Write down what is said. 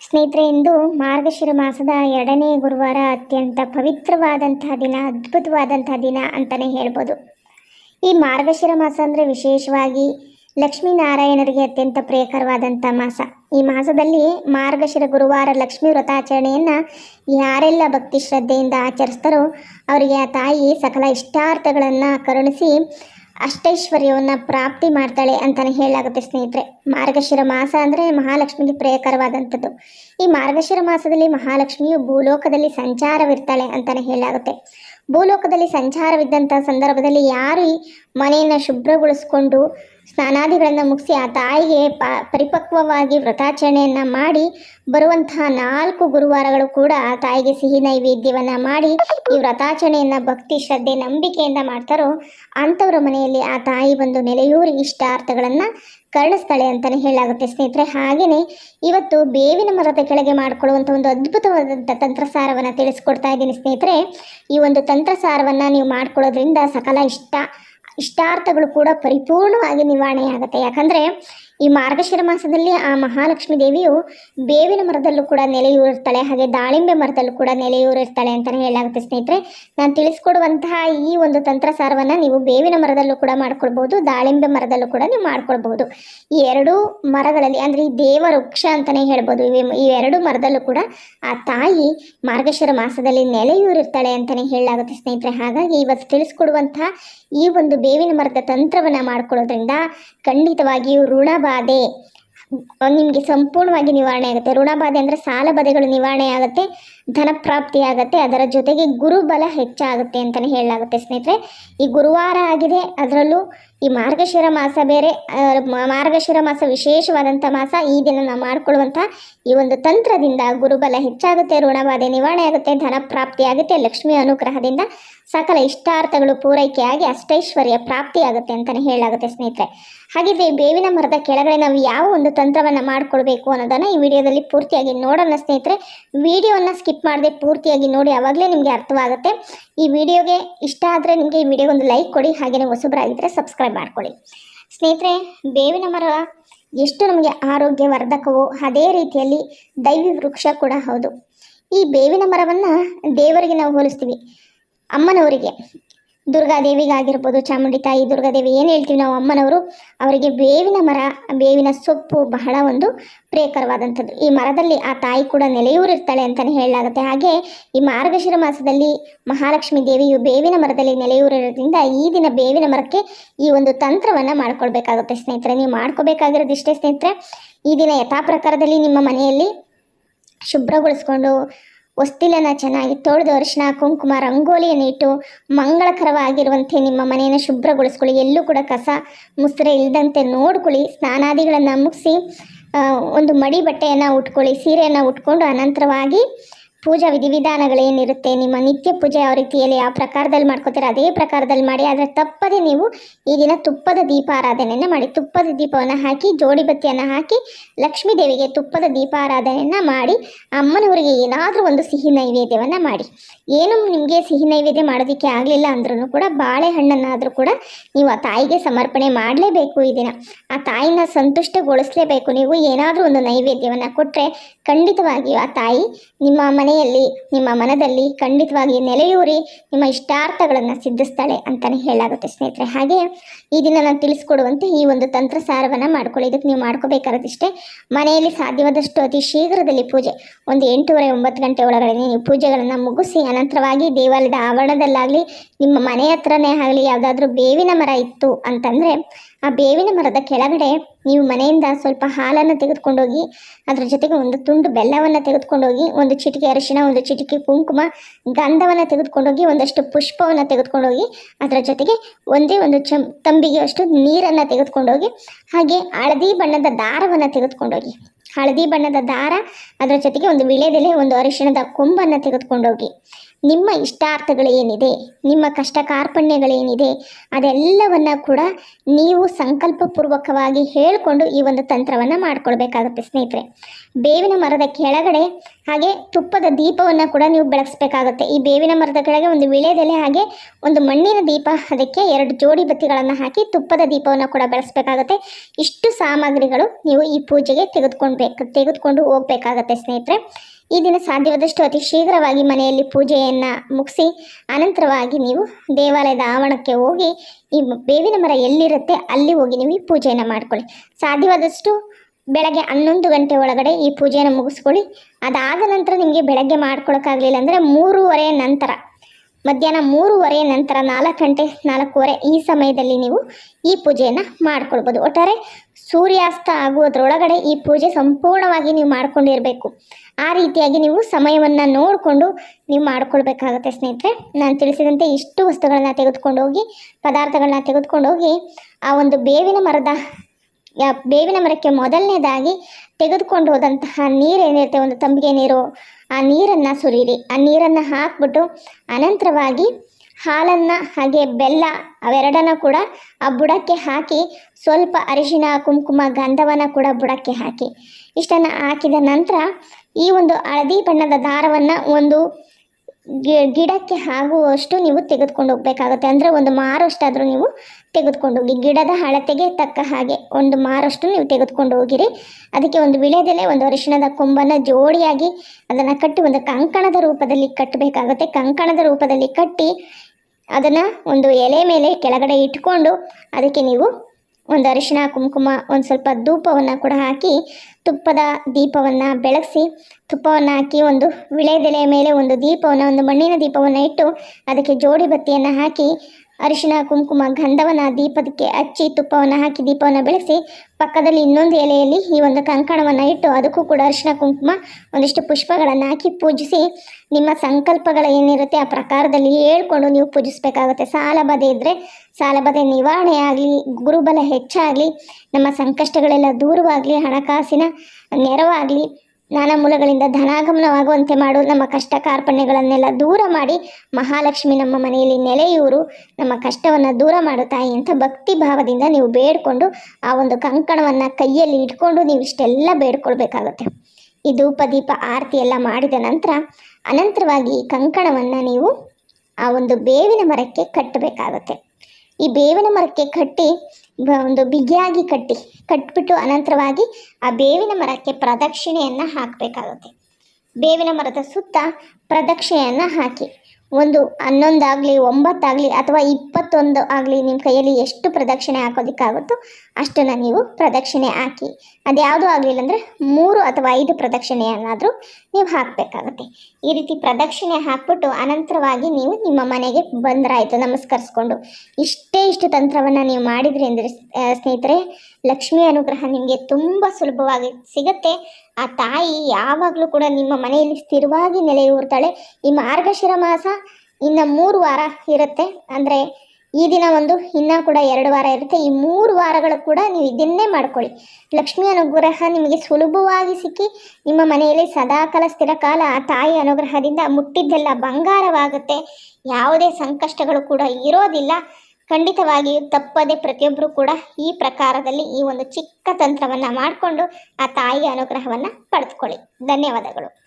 ಸ್ನೇಹಿತರೆ ಇಂದು ಮಾರ್ಗಶಿರ ಮಾಸದ ಎರಡನೇ ಗುರುವಾರ ಅತ್ಯಂತ ಪವಿತ್ರವಾದಂತಹ ದಿನ, ಅದ್ಭುತವಾದಂತಹ ದಿನ ಅಂತಲೇ ಹೇಳ್ಬೋದು. ಈ ಮಾರ್ಗಶಿರ ಮಾಸ ಅಂದರೆ ವಿಶೇಷವಾಗಿ ಲಕ್ಷ್ಮೀನಾರಾಯಣರಿಗೆ ಅತ್ಯಂತ ಪ್ರಿಯಕರವಾದಂಥ ಮಾಸ. ಈ ಮಾಸದಲ್ಲಿ ಮಾರ್ಗಶಿರ ಗುರುವಾರ ಲಕ್ಷ್ಮೀ ವ್ರತಾಚರಣೆಯನ್ನು ಯಾರೆಲ್ಲ ಭಕ್ತಿ ಶ್ರದ್ಧೆಯಿಂದ ಆಚರಿಸ್ತಾರೋ ಅವರಿಗೆ ಆ ತಾಯಿ ಸಕಲ ಇಷ್ಟಾರ್ಥಗಳನ್ನು ಕರುಣಿಸಿ ಅಷ್ಟೈಶ್ವರ್ಯವನ್ನು ಪ್ರಾಪ್ತಿ ಮಾಡ್ತಾಳೆ ಅಂತಲೇ ಹೇಳಲಾಗುತ್ತೆ ಸ್ನೇಹಿತರೆ. ಮಾರ್ಗಶಿರ ಮಾಸ ಅಂದರೆ ಮಹಾಲಕ್ಷ್ಮಿಗೆ ಪ್ರಿಯಕರವಾದಂಥದ್ದು. ಈ ಮಾರ್ಗಶಿರ ಮಾಸದಲ್ಲಿ ಮಹಾಲಕ್ಷ್ಮಿಯು ಭೂಲೋಕದಲ್ಲಿ ಸಂಚಾರವಿರ್ತಾಳೆ ಅಂತಲೇ ಹೇಳಲಾಗುತ್ತೆ. ಭೂಲೋಕದಲ್ಲಿ ಸಂಚಾರವಿದ್ದಂಥ ಸಂದರ್ಭದಲ್ಲಿ ಯಾರು ಈ ಮನೆಯನ್ನು ಶುಭ್ರಗೊಳಿಸ್ಕೊಂಡು ಸ್ನಾನಾದಿಗಳನ್ನು ಮುಗಿಸಿ ಆ ತಾಯಿಗೆ ಪ, ಪರಿಪಕ್ವವಾಗಿ ವ್ರತಾಚರಣೆಯನ್ನು ಮಾಡಿ ಬರುವಂತಹ ನಾಲ್ಕು ಗುರುವಾರಗಳು ಕೂಡ ಆ ತಾಯಿಗೆ ಸಿಹಿ ನೈವೇದ್ಯವನ್ನು ಮಾಡಿ ಈ ವ್ರತಾಚರಣೆಯನ್ನು ಭಕ್ತಿ ಶ್ರದ್ಧೆ ನಂಬಿಕೆಯಿಂದ ಮಾಡ್ತಾರೋ ಅಂಥವ್ರ ಮನೆಯಲ್ಲಿ ಆ ತಾಯಿ ಬಂದು ನೆಲೆಯೂರಿ ಇಷ್ಟಾರ್ಥಗಳನ್ನು ಕರ್ಣಿಸ್ತಾಳೆ ಅಂತಲೇ ಹೇಳಲಾಗುತ್ತೆ ಸ್ನೇಹಿತರೆ. ಹಾಗೆಯೇ ಇವತ್ತು ಬೇವಿನ ಮರದ ಕೆಳಗೆ ಮಾಡಿಕೊಳ್ಳುವಂಥ ಒಂದು ಅದ್ಭುತವಾದಂಥ ತಂತ್ರಸಾರವನ್ನು ತಿಳಿಸ್ಕೊಡ್ತಾ ಇದ್ದೀನಿ ಸ್ನೇಹಿತರೆ. ಈ ಒಂದು ತಂತ್ರಸಾರವನ್ನು ನೀವು ಮಾಡ್ಕೊಳ್ಳೋದ್ರಿಂದ ಸಕಲ ಇಷ್ಟ ಇಷ್ಟಾರ್ಥಗಳು ಕೂಡ ಪರಿಪೂರ್ಣವಾಗಿ ನಿವಾರಣೆಯಾಗುತ್ತೆ. ಯಾಕಂದರೆ ಈ ಮಾರ್ಗಶಿರ ಮಾಸದಲ್ಲಿ ಆ ಮಹಾಲಕ್ಷ್ಮಿ ದೇವಿಯು ಬೇವಿನ ಮರದಲ್ಲೂ ಕೂಡ ನೆಲೆಯೂರಿರ್ತಾಳೆ, ಹಾಗೆ ದಾಳಿಂಬೆ ಮರದಲ್ಲೂ ಕೂಡ ನೆಲೆಯೂರಿರ್ತಾಳೆ ಅಂತಲೇ ಹೇಳಲಾಗುತ್ತೆ ಸ್ನೇಹಿತರೆ. ನಾನು ತಿಳಿಸ್ಕೊಡುವಂತಹ ಈ ಒಂದು ತಂತ್ರಸಾರವನ್ನು ನೀವು ಬೇವಿನ ಮರದಲ್ಲೂ ಕೂಡ ಮಾಡ್ಕೊಳ್ಬಹುದು ದಾಳಿಂಬೆ ಮರದಲ್ಲೂ ಕೂಡ ನೀವು ಮಾಡ್ಕೊಳ್ಬಹುದು ಈ ಎರಡು ಮರಗಳಲ್ಲಿ, ಅಂದರೆ ಈ ದೇವ ವೃಕ್ಷ ಅಂತಲೇ ಹೇಳ್ಬೋದು ಈ ಎರಡು ಮರದಲ್ಲೂ ಕೂಡ ಆ ತಾಯಿ ಮಾರ್ಗಶಿರ ಮಾಸದಲ್ಲಿ ನೆಲೆಯೂರಿರ್ತಾಳೆ ಅಂತಲೇ ಹೇಳಲಾಗುತ್ತೆ ಸ್ನೇಹಿತರೆ. ಹಾಗಾಗಿ ಇವತ್ತು ತಿಳಿಸ್ಕೊಡುವಂತಹ ಈ ಒಂದು ಬೇವಿನ ಮರದ ತಂತ್ರವನ್ನು ಮಾಡ್ಕೊಳ್ಳೋದ್ರಿಂದ ಖಂಡಿತವಾಗಿಯೂ ಋಣಬಾಧೆ. ನಿಮಗೆ ಸಂಪೂರ್ಣವಾಗಿ ನಿವಾರಣೆ ಆಗುತ್ತೆ. ಋಣಬಾಧೆ ಅಂದರೆ ಸಾಲ ಬಾಧೆಗಳು ನಿವಾರಣೆ ಆಗುತ್ತೆ. ಧನ ಪ್ರಾಪ್ತಿ ಆಗುತ್ತೆ ಅದರ ಜೊತೆಗೆ ಗುರುಬಲ ಹೆಚ್ಚಾಗುತ್ತೆ ಅಂತಲೇ ಹೇಳಲಾಗುತ್ತೆ ಸ್ನೇಹಿತರೆ. ಈ ಗುರುವಾರ ಆಗಿದೆ, ಅದರಲ್ಲೂ ಈ ಮಾರ್ಗಶಿರ ಮಾಸ ಬೇರೆ ಮಾರ್ಗಶಿರ ಮಾಸ ವಿಶೇಷವಾದಂಥ ಮಾಸ ಈ ದಿನ ನಾವು ಮಾಡಿಕೊಳ್ಳುವಂಥ ಈ ಒಂದು ತಂತ್ರದಿಂದ ಗುರುಬಲ ಹೆಚ್ಚಾಗುತ್ತೆ, ಋಣಬಾಧೆ ನಿವಾರಣೆ ಆಗುತ್ತೆ ಧನ ಪ್ರಾಪ್ತಿ ಆಗುತ್ತೆ ಲಕ್ಷ್ಮಿ ಅನುಗ್ರಹದಿಂದ ಸಕಲ ಇಷ್ಟಾರ್ಥಗಳು ಪೂರೈಕೆಯಾಗಿ ಅಷ್ಟೈಶ್ವರ್ಯ ಪ್ರಾಪ್ತಿಯಾಗುತ್ತೆ ಅಂತಲೇ ಹೇಳಲಾಗುತ್ತೆ ಸ್ನೇಹಿತರೆ. ಹಾಗಿದ್ರೆ ಬೇವಿನ ಮರದ ಕೆಳಗಡೆ ನಾವು ಯಾವ ಒಂದು ತಂತ್ರವನ್ನು ಮಾಡಿಕೊಳ್ಬೇಕು ಅನ್ನೋದನ್ನು ಈ ವಿಡಿಯೋದಲ್ಲಿ ಪೂರ್ತಿಯಾಗಿ ನೋಡೋಣ ಸ್ನೇಹಿತರೆ. ವಿಡಿಯೋನ ಸ್ಕಿಪ್ ಮಾಡದೆ ಪೂರ್ತಿಯಾಗಿ ನೋಡಿ ಆವಾಗಲೇ ನಿಮಗೆ ಅರ್ಥವಾಗುತ್ತೆ. ಈ ವಿಡಿಯೋಗೆ ಇಷ್ಟ ಆದರೆ ನಿಮಗೆ ಈ ವಿಡಿಯೋಗೆ ಒಂದು ಲೈಕ್ ಕೊಡಿ ಹಾಗೆಯೇ ಹೊಸಬರಾಗಿದ್ದರೆ ಸಬ್ಸ್ಕ್ರೈಬ್ ಮಾಡ್ಕೊಳ್ಳಿ. ಸ್ನೇಹಿತರೆ, ಬೇವಿನ ಮರ ಎಷ್ಟು ನಮಗೆ ಆರೋಗ್ಯವರ್ಧಕವೋ, ಅದೇ ರೀತಿಯಲ್ಲಿ ದೈವಿ ವೃಕ್ಷ ಕೂಡ ಹೌದು. ಈ ಬೇವಿನ ಮರವನ್ನು ದೇವರಿಗೆ ನಾವು ಹೋಲಿಸ್ತೀವಿ, ಅಮ್ಮನವರಿಗೆ. ದುರ್ಗಾದೇವಿಗಾಗಿರ್ಬೋದು ಚಾಮುಂಡಿ ತಾಯಿ ದುರ್ಗಾದೇವಿ ಏನು ಹೇಳ್ತೀವಿ ನಾವು ಅಮ್ಮನವರು, ಅವರಿಗೆ ಬೇವಿನ ಮರ, ಬೇವಿನ ಸೊಪ್ಪು ಬಹಳ ಒಂದು ಪ್ರಿಯಕರವಾದಂಥದ್ದು. ಈ ಮರದಲ್ಲಿ ಆ ತಾಯಿ ಕೂಡ ನೆಲೆಯೂರಿರ್ತಾಳೆ ಅಂತಲೇ ಹೇಳಲಾಗುತ್ತೆ. ಹಾಗೆ ಈ ಮಾರ್ಗಶಿರ ಮಾಸದಲ್ಲಿ ಮಹಾಲಕ್ಷ್ಮಿ ದೇವಿಯು ಬೇವಿನ ಮರದಲ್ಲಿ ನೆಲೆಯೂರಿರೋದ್ರಿಂದ ಈ ದಿನ ಬೇವಿನ ಮರಕ್ಕೆ ಈ ಒಂದು ತಂತ್ರವನ್ನು ಮಾಡ್ಕೊಳ್ಬೇಕಾಗುತ್ತೆ. ಸ್ನೇಹಿತರೆ, ನೀವು ಮಾಡ್ಕೋಬೇಕಾಗಿರೋದು ಇಷ್ಟೇ ಸ್ನೇಹಿತರೆ. ಈ ದಿನ ಯಥಾ ಪ್ರಕಾರದಲ್ಲಿ ನಿಮ್ಮ ಮನೆಯಲ್ಲಿ ಶುಭ್ರಗೊಳಿಸ್ಕೊಂಡು ಹೊಸ್ತಿಲನ್ನು ಚೆನ್ನಾಗಿ ತೊಳೆದು ಅರಿಶಿನ ಕುಂಕುಮ, ರಂಗೋಲಿಯನ್ನು ಇಟ್ಟು ಮಂಗಳಕರವಾಗಿರುವಂತೆ ನಿಮ್ಮ ಮನೆಯನ್ನು ಶುಭ್ರಗೊಳಿಸ್ಕೊಳ್ಳಿ. ಎಲ್ಲೂ ಕೂಡ ಕಸ ಮುಸ್ರೆ ಇಲ್ಲದಂತೆ ನೋಡ್ಕೊಳ್ಳಿ. ಸ್ನಾನಾದಿಗಳನ್ನು ಮುಗಿಸಿ ಒಂದು ಮಡಿ ಬಟ್ಟೆಯನ್ನು ಉಟ್ಕೊಳ್ಳಿ. ಸೀರೆಯನ್ನು ಉಟ್ಕೊಂಡು ಅನಂತರವಾಗಿ ಪೂಜಾ ವಿಧಿವಿಧಾನಗಳೇನಿರುತ್ತೆ ನಿಮ್ಮ ನಿತ್ಯ ಪೂಜೆ ಯಾವ ರೀತಿಯಲ್ಲಿ ಯಾವ ಪ್ರಕಾರದಲ್ಲಿ ಮಾಡ್ಕೋತೀರ, ಅದೇ ಪ್ರಕಾರದಲ್ಲಿ ಮಾಡಿ, ಆದರೆ ತಪ್ಪದೇ ನೀವು ಈ ದಿನ ತುಪ್ಪದ ದೀಪಾರಾಧನೆಯನ್ನು ಮಾಡಿ, ತುಪ್ಪದ ದೀಪವನ್ನು ಹಾಕಿ, ಜೋಡಿ ಬತ್ತಿಯನ್ನು ಹಾಕಿ, ಲಕ್ಷ್ಮೀ ದೇವಿಗೆ ತುಪ್ಪದ ದೀಪಾರಾಧನೆಯನ್ನು ಮಾಡಿ, ಅಮ್ಮನವರಿಗೆ ಏನಾದರೂ ಒಂದು ಸಿಹಿ ನೈವೇದ್ಯವನ್ನು ಮಾಡಿ. ಏನು ನಿಮಗೆ ಸಿಹಿ ನೈವೇದ್ಯ ಮಾಡೋದಕ್ಕೆ ಆಗಲಿಲ್ಲ ಅಂದ್ರೂ ಕೂಡ ಬಾಳೆಹಣ್ಣನ್ನಾದರೂ ಕೂಡ ನೀವು ಆ ತಾಯಿಗೆ ಸಮರ್ಪಣೆ ಮಾಡಲೇಬೇಕು ಈ ದಿನ. ಆ ತಾಯಿನ ಸಂತುಷ್ಟಗೊಳಿಸಲೇಬೇಕು. ನೀವು ಏನಾದರೂ ಒಂದು ನೈವೇದ್ಯವನ್ನು ಕೊಟ್ಟರೆ ಖಂಡಿತವಾಗಿಯೂ ಆ ತಾಯಿ ನಿಮ್ಮ ಮನೆಯಲ್ಲಿ, ನಿಮ್ಮ ಮನದಲ್ಲಿ ಖಂಡಿತವಾಗಿ ನೆಲೆಯೂರಿ ನಿಮ್ಮ ಇಷ್ಟಾರ್ಥಗಳನ್ನು ಸಿದ್ಧಿಸ್ತಾಳೆ ಅಂತಲೇ ಹೇಳಾಗುತ್ತೆ ಸ್ನೇಹಿತರೆ. ಹಾಗೆ ಈ ದಿನ ನಾನು ತಿಳಿಸ್ಕೊಡುವಂತೆ ಈ ಒಂದು ತಂತ್ರಸಾರವನ್ನು ಮಾಡ್ಕೊಳ್ಳಿ. ಇದಕ್ಕೆ ನೀವು ಮಾಡ್ಕೋಬೇಕಾದಷ್ಟೇ ಮನೆಯಲ್ಲಿ ಸಾಧ್ಯವಾದಷ್ಟು ಅತಿ ಶೀಘ್ರದಲ್ಲಿ ಪೂಜೆ. ಒಂದು ಎಂಟೂವರೆ ಒಂಬತ್ತು ಗಂಟೆ ಒಳಗಡೆ ನೀವು ಪೂಜೆಗಳನ್ನು ಮುಗಿಸಿ ಅನಂತರವಾಗಿ ದೇವಾಲಯದ ಆವರಣದಲ್ಲಾಗಲಿ, ನಿಮ್ಮ ಮನೆ ಹತ್ರನೇ ಆಗಲಿ ಯಾವುದಾದ್ರೂ ಬೇವಿನ ಮರ ಇತ್ತು ಅಂತಂದರೆ, ಆ ಬೇವಿನ ಮರದ ಕೆಳಗಡೆ ನೀವು ಮನೆಯಿಂದ ಸ್ವಲ್ಪ ಹಾಲನ್ನು ತೆಗೆದುಕೊಂಡೋಗಿ, ಅದರ ಜೊತೆಗೆ ಒಂದು ತುಂಡು ಬೆಲ್ಲವನ್ನು ತೆಗೆದುಕೊಂಡೋಗಿ, ಒಂದು ಚಿಟಿಕೆ ಅರಿಶಿನ ಒಂದು ಚಿಟಿಕೆ ಕುಂಕುಮ, ಗಂಧವನ್ನು ತೆಗೆದುಕೊಂಡೋಗಿ, ಒಂದಷ್ಟು ಪುಷ್ಪವನ್ನು ತೆಗೆದುಕೊಂಡೋಗಿ, ಅದರ ಜೊತೆಗೆ ಒಂದೇ ಒಂದು ಚಮ್, ತಂಬಿಗೆ ಅಷ್ಟು ನೀರನ್ನು ತೆಗೆದುಕೊಂಡೋಗಿ, ಹಾಗೆ ಹಳದಿ ಬಣ್ಣದ ದಾರವನ್ನು ತೆಗೆದುಕೊಂಡೋಗಿ. ಹಳದಿ ಬಣ್ಣದ ದಾರ ಅದರ ಜೊತೆಗೆ ಒಂದು ವಿಳೆದೆಲೆ ಒಂದು ಅರಿಶಿಣದ ಕೊಂಬನ್ನು ತೆಗೆದುಕೊಂಡೋಗಿ ನಿಮ್ಮ ಇಷ್ಟಾರ್ಥಗಳು ಏನಿದೆ ನಿಮ್ಮ ಕಷ್ಟ ಕಾರ್ಪಣ್ಯಗಳೇನಿದೆ ಅದೆಲ್ಲವನ್ನು ಕೂಡ ನೀವು ಸಂಕಲ್ಪಪೂರ್ವಕವಾಗಿ ಹೇಳಿಕೊಂಡು ಈ ಒಂದು ತಂತ್ರವನ್ನು ಮಾಡ್ಕೊಳ್ಬೇಕಾಗುತ್ತೆ ಸ್ನೇಹಿತರೆ. ಬೇವಿನ ಮರದ ಕೆಳಗಡೆ ಹಾಗೆ ತುಪ್ಪದ ದೀಪವನ್ನು ಕೂಡ ನೀವು ಬೆಳಗಿಸ್ಬೇಕಾಗುತ್ತೆ. ಈ ಬೇವಿನ ಮರದ ಕೆಳಗೆ ಒಂದು ವಿಳೆದೆಲೆ ಹಾಗೆ ಒಂದು ಮಣ್ಣಿನ ದೀಪ, ಅದಕ್ಕೆ ಎರಡು ಜೋಡಿ ಬತ್ತಿಗಳನ್ನು ಹಾಕಿ ತುಪ್ಪದ ದೀಪವನ್ನು ಕೂಡ ಬೆಳೆಸಬೇಕಾಗುತ್ತೆ ಇಷ್ಟು ಸಾಮಗ್ರಿಗಳು ನೀವು ಈ ಪೂಜೆಗೆ ತೆಗೆದುಕೊಳ್ಬೇಕು ತೆಗೆದುಕೊಂಡು ಹೋಗಬೇಕಾಗತ್ತೆ ಸ್ನೇಹಿತರೆ. ಈ ದಿನ ಸಾಧ್ಯವಾದಷ್ಟು ಅತಿ ಶೀಘ್ರವಾಗಿ ಮನೆಯಲ್ಲಿ ಪೂಜೆಯನ್ನು ಮುಗಿಸಿ ಅನಂತರವಾಗಿ ನೀವು ದೇವಾಲಯದ ಆವರಣಕ್ಕೆ ಹೋಗಿ ಈ ಬೇವಿನ ಮರ ಎಲ್ಲಿರುತ್ತೆ ಅಲ್ಲಿ ಹೋಗಿ ನೀವು ಈ ಪೂಜೆಯನ್ನು ಮಾಡ್ಕೊಳ್ಳಿ. ಸಾಧ್ಯವಾದಷ್ಟು ಬೆಳಗ್ಗೆ ಹನ್ನೊಂದು ಗಂಟೆ ಒಳಗಡೆ ಈ ಪೂಜೆಯನ್ನು ಮುಗಿಸ್ಕೊಳ್ಳಿ. ಅದಾದ ನಂತರ ನಿಮಗೆ ಬೆಳಗ್ಗೆ ಮಾಡ್ಕೊಳಕ್ಕಾಗಲಿಲ್ಲ ಅಂದರೆ ಮೂರುವರೆ ನಂತರ, ಮಧ್ಯಾಹ್ನ ಮೂರುವರೆ ನಂತರ ನಾಲ್ಕು ಗಂಟೆ, ನಾಲ್ಕೂವರೆ ಈ ಸಮಯದಲ್ಲಿ ನೀವು ಈ ಪೂಜೆಯನ್ನು ಮಾಡ್ಕೊಳ್ಬೋದು. ಒಟ್ಟಾರೆ ಸೂರ್ಯಾಸ್ತ ಆಗುವುದರೊಳಗಡೆ ಈ ಪೂಜೆ ಸಂಪೂರ್ಣವಾಗಿ ನೀವು ಮಾಡ್ಕೊಂಡಿರಬೇಕು. ಆ ರೀತಿಯಾಗಿ ನೀವು ಸಮಯವನ್ನು ನೋಡಿಕೊಂಡು ನೀವು ಮಾಡ್ಕೊಳ್ಬೇಕಾಗುತ್ತೆ ಸ್ನೇಹಿತರೆ. ನಾನು ತಿಳಿಸಿದಂತೆ ಇಷ್ಟು ವಸ್ತುಗಳನ್ನ ತೆಗೆದುಕೊಂಡು ಹೋಗಿ, ಪದಾರ್ಥಗಳನ್ನ ತೆಗೆದುಕೊಂಡು ಹೋಗಿ, ಆ ಒಂದು ಬೇವಿನ ಮರದ ಬೇವಿನ ಮರಕ್ಕೆ ಮೊದಲನೇದಾಗಿ ತೆಗೆದುಕೊಂಡು ಹೋದಂತಹ ನೀರೇನಿರುತ್ತೆ ಒಂದು ತಂಬಿಗೆ ನೀರು, ಆ ನೀರನ್ನು ಸುರಿಯಿರಿ. ಆ ನೀರನ್ನು ಹಾಕ್ಬಿಟ್ಟು ಅನಂತರವಾಗಿ ಹಾಲನ್ನು ಹಾಗೆ ಬೆಲ್ಲ ಅವೆರಡನ್ನ ಕೂಡ ಆ ಬುಡಕ್ಕೆ ಹಾಕಿ ಸ್ವಲ್ಪ ಅರಿಶಿನ ಕುಂಕುಮ, ಗಂಧವನ್ನು ಕೂಡ ಬುಡಕ್ಕೆ ಹಾಕಿ. ಇಷ್ಟನ್ನು ಹಾಕಿದ ನಂತರ ಈ ಒಂದು ಹಳದಿ ಬಣ್ಣದ ದಾರವನ್ನು ಒಂದು ಗಿಡಕ್ಕೆ ಆಗುವಷ್ಟು ನೀವು ತೆಗೆದುಕೊಂಡು ಹೋಗಬೇಕಾಗುತ್ತೆ. ಅಂದರೆ ಒಂದು ಮಾರಷ್ಟಾದರೂ ನೀವು ತೆಗೆದುಕೊಂಡು ಹೋಗಿ, ಗಿಡದ ಹಳತೆಗೆ ತಕ್ಕ ಹಾಗೆ ಒಂದು ಮಾರಷ್ಟು ನೀವು ತೆಗೆದುಕೊಂಡು ಹೋಗಿರಿ. ಅದಕ್ಕೆ ಒಂದು ವಿಳೆದೆಲೆ, ಒಂದು ಅರಿಶಿಣದ ಕೊಂಬನ್ನು ಜೋಡಿಯಾಗಿ ಅದನ್ನು ಕಟ್ಟಿ ಒಂದು ಕಂಕಣದ ರೂಪದಲ್ಲಿ ಕಟ್ಟಬೇಕಾಗುತ್ತೆ ಕಂಕಣದ ರೂಪದಲ್ಲಿ ಕಟ್ಟಿ ಅದನ್ನು ಒಂದು ಎಲೆ ಮೇಲೆ ಕೆಳಗಡೆ ಇಟ್ಕೊಂಡು ಅದಕ್ಕೆ ನೀವು ಒಂದು ಅರಿಶಿಣ, ಕುಂಕುಮ, ಒಂದು ಸ್ವಲ್ಪ ಧೂಪವನ್ನು ಕೂಡ ಹಾಕಿ, ತುಪ್ಪದ ದೀಪವನ್ನು ಬೆಳಗಿಸಿ, ತುಪ್ಪವನ್ನು ಹಾಕಿ ಒಂದು ವಿಳೆದೆಲೆಯ ಮೇಲೆ ಒಂದು ದೀಪವನ್ನು, ಒಂದು ಮಣ್ಣಿನ ದೀಪವನ್ನು ಇಟ್ಟು ಅದಕ್ಕೆ ಜೋಡಿ ಬತ್ತಿಯನ್ನು ಹಾಕಿ ಅರಿಶಿಣ, ಕುಂಕುಮ ಗಂಧವನ್ನು ದೀಪದಕ್ಕೆ ಹಚ್ಚಿ ತುಪ್ಪವನ್ನು ಹಾಕಿ ದೀಪವನ್ನು ಬೆಳೆಸಿ ಪಕ್ಕದಲ್ಲಿ ಇನ್ನೊಂದು ಎಲೆಯಲ್ಲಿ ಈ ಒಂದು ಕಂಕಣವನ್ನು ಇಟ್ಟು ಅದಕ್ಕೂ ಕೂಡ ಅರಿಶಿಣ, ಕುಂಕುಮ ಒಂದಿಷ್ಟು ಪುಷ್ಪಗಳನ್ನು ಹಾಕಿ ಪೂಜಿಸಿ ನಿಮ್ಮ ಸಂಕಲ್ಪಗಳು ಏನಿರುತ್ತೆ ಆ ಪ್ರಕಾರದಲ್ಲಿ ಹೇಳ್ಕೊಂಡು ನೀವು ಪೂಜಿಸಬೇಕಾಗುತ್ತೆ. ಸಾಲ ಬದೆ ಇದ್ದರೆ ಸಾಲ ಬದೆ ನಿವಾರಣೆ ಆಗಲಿ, ಗುರುಬಲ ಹೆಚ್ಚಾಗಲಿ, ನಮ್ಮ ಸಂಕಷ್ಟಗಳೆಲ್ಲ ದೂರವಾಗಲಿ, ಹಣಕಾಸಿನ ನೆರವಾಗಲಿ ನಾನಾ ಮೂಲಗಳಿಂದ ಧನಾಗಮನವಾಗುವಂತೆ ಮಾಡು. ನಮ್ಮ ಕಷ್ಟ ಕಾರ್ಪಣ್ಯಗಳನ್ನೆಲ್ಲ ದೂರ ಮಾಡಿ ಮಹಾಲಕ್ಷ್ಮಿ ನಮ್ಮ ಮನೆಯಲ್ಲಿ ನೆಲೆಯೂರು. ನಮ್ಮ ಕಷ್ಟವನ್ನು ದೂರ ಮಾಡು ತಾಯಿ ಅಂತ ಭಕ್ತಿ ಭಾವದಿಂದ ನೀವು ಬೇಡಿಕೊಂಡು ಆ ಒಂದು ಕಂಕಣವನ್ನು ಕೈಯಲ್ಲಿ ಇಟ್ಕೊಂಡು ನೀವು ಇಷ್ಟೆಲ್ಲ ಬೇಡ್ಕೊಳ್ಬೇಕಾಗುತ್ತೆ. ಈ ಧೂಪ, ದೀಪ, ಆರತಿ ಎಲ್ಲ ಮಾಡಿದ ನಂತರ ಅನಂತರವಾಗಿ ಈ ಕಂಕಣವನ್ನು ನೀವು ಆ ಒಂದು ಬೇವಿನ ಮರಕ್ಕೆ ಕಟ್ಟಬೇಕಾಗುತ್ತೆ. ಈ ಬೇವಿನ ಮರಕ್ಕೆ ಕಟ್ಟಿ ಒಂದು ಬಿಗಿಯಾಗಿ ಕಟ್ಟಿ, ಕಟ್ಬಿಟ್ಟು ಅನಂತರವಾಗಿ ಆ ಬೇವಿನ ಮರಕ್ಕೆ ಪ್ರದಕ್ಷಿಣೆಯನ್ನು ಹಾಕಬೇಕಾಗುತ್ತೆ. ಬೇವಿನ ಮರದ ಸುತ್ತ ಪ್ರದಕ್ಷಿಣೆಯನ್ನು ಹಾಕಿ. ಒಂದು ಹನ್ನೊಂದಾಗಲಿ, ಒಂಬತ್ತಾಗಲಿ ಅಥವಾ ಇಪ್ಪತ್ತೊಂದು ಆಗಲಿ ನಿಮ್ಮ ಕೈಯಲ್ಲಿ ಎಷ್ಟು ಪ್ರದಕ್ಷಿಣೆ ಹಾಕೋದಕ್ಕಾಗುತ್ತೋ ಅಷ್ಟನ್ನು ನೀವು ಪ್ರದಕ್ಷಿಣೆ ಹಾಕಿ. ಅದ್ಯಾವುದೂ ಆಗಲಿಲ್ಲ ಅಂದರೆ ಮೂರು ಅಥವಾ ಐದು ಪ್ರದಕ್ಷಿಣೆಯನ್ನಾದರೂ ನೀವು ಹಾಕಬೇಕಾಗುತ್ತೆ. ಈ ರೀತಿ ಪ್ರದಕ್ಷಿಣೆ ಹಾಕ್ಬಿಟ್ಟು ಅನಂತರವಾಗಿ ನೀವು ನಿಮ್ಮ ಮನೆಗೆ ಬಂದರಾಯಿತು, ನಮಸ್ಕರಿಸ್ಕೊಂಡು. ಇಷ್ಟೇ ಇಷ್ಟು ತಂತ್ರವನ್ನು ನೀವು ಮಾಡಿದ್ರಿ ಅಂದರೆ ಸ್ನೇಹಿತರೆ, ಲಕ್ಷ್ಮಿ ಅನುಗ್ರಹ ನಿಮಗೆ ತುಂಬ ಸುಲಭವಾಗಿ ಸಿಗುತ್ತೆ. ಆ ತಾಯಿ ಯಾವಾಗಲೂ ಕೂಡ ನಿಮ್ಮ ಮನೆಯಲ್ಲಿ ಸ್ಥಿರವಾಗಿ ನೆಲೆಯೂರ್ತಾಳೆ. ಈ ಮಾರ್ಗಶಿರ ಮಾಸ ಇನ್ನು ಮೂರು ವಾರ ಇರುತ್ತೆ. ಅಂದರೆ ಈ ದಿನ ಒಂದು, ಇನ್ನೂ ಕೂಡ ಎರಡು ವಾರ ಇರುತ್ತೆ. ಈ ಮೂರು ವಾರಗಳು ಕೂಡ ನೀವು ಇದನ್ನೇ ಮಾಡ್ಕೊಳ್ಳಿ. ಲಕ್ಷ್ಮಿ ಅನುಗ್ರಹ ನಿಮಗೆ ಸುಲಭವಾಗಿ ಸಿಕ್ಕಿ ನಿಮ್ಮ ಮನೆಯಲ್ಲಿ ಸದಾಕಾಲ ಸ್ಥಿರ ಕಾಲ ಆ ತಾಯಿ ಅನುಗ್ರಹದಿಂದ ಮುಟ್ಟಿದ್ದೆಲ್ಲ ಬಂಗಾರವಾಗುತ್ತೆ. ಯಾವುದೇ ಸಂಕಷ್ಟಗಳು ಕೂಡ ಇರೋದಿಲ್ಲ. ಖಂಡಿತವಾಗಿಯೂ ತಪ್ಪದೆ ಪ್ರತಿಯೊಬ್ಬರೂ ಕೂಡ ಈ ಪ್ರಕಾರದಲ್ಲಿ ಈ ಒಂದು ಚಿಕ್ಕ ತಂತ್ರವನ್ನು ಮಾಡಿಕೊಂಡು ಆ ತಾಯಿಯ ಅನುಗ್ರಹವನ್ನು ಪಡೆದುಕೊಳ್ಳಿ. ಧನ್ಯವಾದಗಳು.